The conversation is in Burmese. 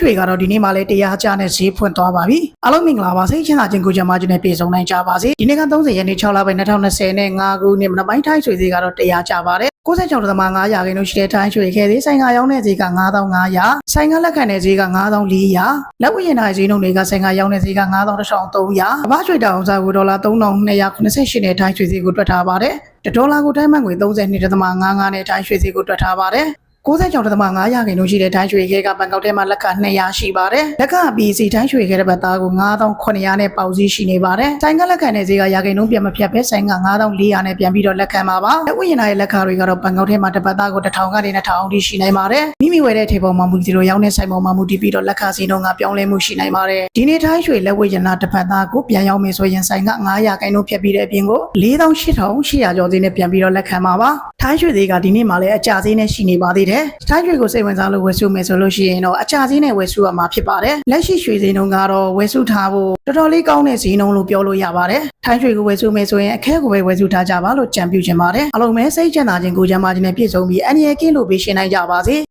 ရွှေကတော့ဒီနေ့မှလည်းတရားကြားနဲ့ဈေးဖွင့်သွားပါပြီအားလုံးမင်္ဂလာပါစိတ်ချမ်းသာခြင်းကိုကြမှာခြင်းနဲ့ပြေဆုံးနိုင်ကြပါစေဒီနေ့က30ရက်နေ့6လပိုင်း2020နဲ့5ခုနှစ်မနက်ပိုင်းထိုင်းရွှေဈေးကတော့တရားကြပါတယ်96.5ရာခိုင်နှုန်းရှိတဲ့ထိုင်းရွှေခဲသေးဆိုင်ကရောင်းတဲ့ဈေးက9500ဆိုင်ကလက်ခံတဲ့ဈေးက9400လက်ဝတ်ရင်တိုင်းဈေးနှုန်းတွေကဆိုင်ကရောင်းတဲ့ဈေးက9300အဘရွှေတောင်စားကိုဒေါ်လာ3288နဲ့ထိုင်းရွှေဈေးကိုတွက်ထားပါတယ်ဒေါ်လာကိုတိုင်းမှန်ငွေ32.55နဲ့ထိုင်းရွှေဈေးကိုတွက်ထားပါတယ် 96.5ရာခိုင်နှုန်းရှိတဲ့တိုင်းရွှေခဲကဘန်ကောက်ထဲမှာလက်ခ200ရှိပါတယ်။လက်ခအပြီးစီတိုင်းရွှေခဲတဲ့ဘတ်သားကို9900နဲ့ပေါက်စည်းရှိနေပါတယ်။ဆိုင်ကလက်ခံတဲ့ဈေးကရာခိုင်နှုန်းပြန်မဖြတ်ပဲဆိုင်က9400နဲ့ပြန်ပြီးတော့လက်ခံပါပါ။လက်ဝတ်ရင်သားရဲ့လက်ခတွေကတော့ဘန်ကောက်ထဲမှာတစ်ပတ်သားကို1000ကနေ2000အထိရှိနိုင်ပါတယ်။မိမိဝယ်တဲ့ထေပုံမှာမူဒီလိုရောင်းတဲ့ဆိုင်ပေါ်မှာမူတည်ပြီးတော့လက်ခစီနှုန်းကပြောင်းလဲမှုရှိနိုင်ပါတယ်။ဒီနေ့တိုင်းရွှေလက်ဝတ်ရင်သားတစ်ပတ်သားကိုပြန်ရောင်းမယ်ဆိုရင်ဆိုင်က900ရာခိုင်နှုန်းဖြတ်ပြီးတဲ့အပြင်ကို4800ကျော်သေးနဲ့ပြန်ပြီးတော့လက်ခံပါပါ။ထိုင်းရွှေသေးကဒီနေ့မှလည်းအကြသေးနဲ့ရှိနေပါသေးတယ်။ထိုင်းရွှေကိုစိတ်ဝင်စားလို့ဝယ်စုမယ်ဆိုလို့ရှိရင်တော့အကြသေးနဲ့ဝယ်စုရမှာဖြစ်ပါတယ်။လက်ရှိရွှေဈေးနှုန်းကတော့ဝယ်စုထားဖို့တော်တော်လေးကောင်းတဲ့ဈေးနှုန်းလို့ပြောလို့ရပါတယ်။ထိုင်းရွှေကိုဝယ်စုမယ်ဆိုရင်အခဲကိုပဲဝယ်စုထားကြပါလို့ကြံပြုချင်ပါတယ်။အလုံးမဲစိတ်ချမ်းသာခြင်းကိုကြမ်းပါခြင်းနဲ့ပြည့်စုံပြီးအန္တရာယ်ကင်းလို့ပေးရှင်းနိုင်ကြပါစေ။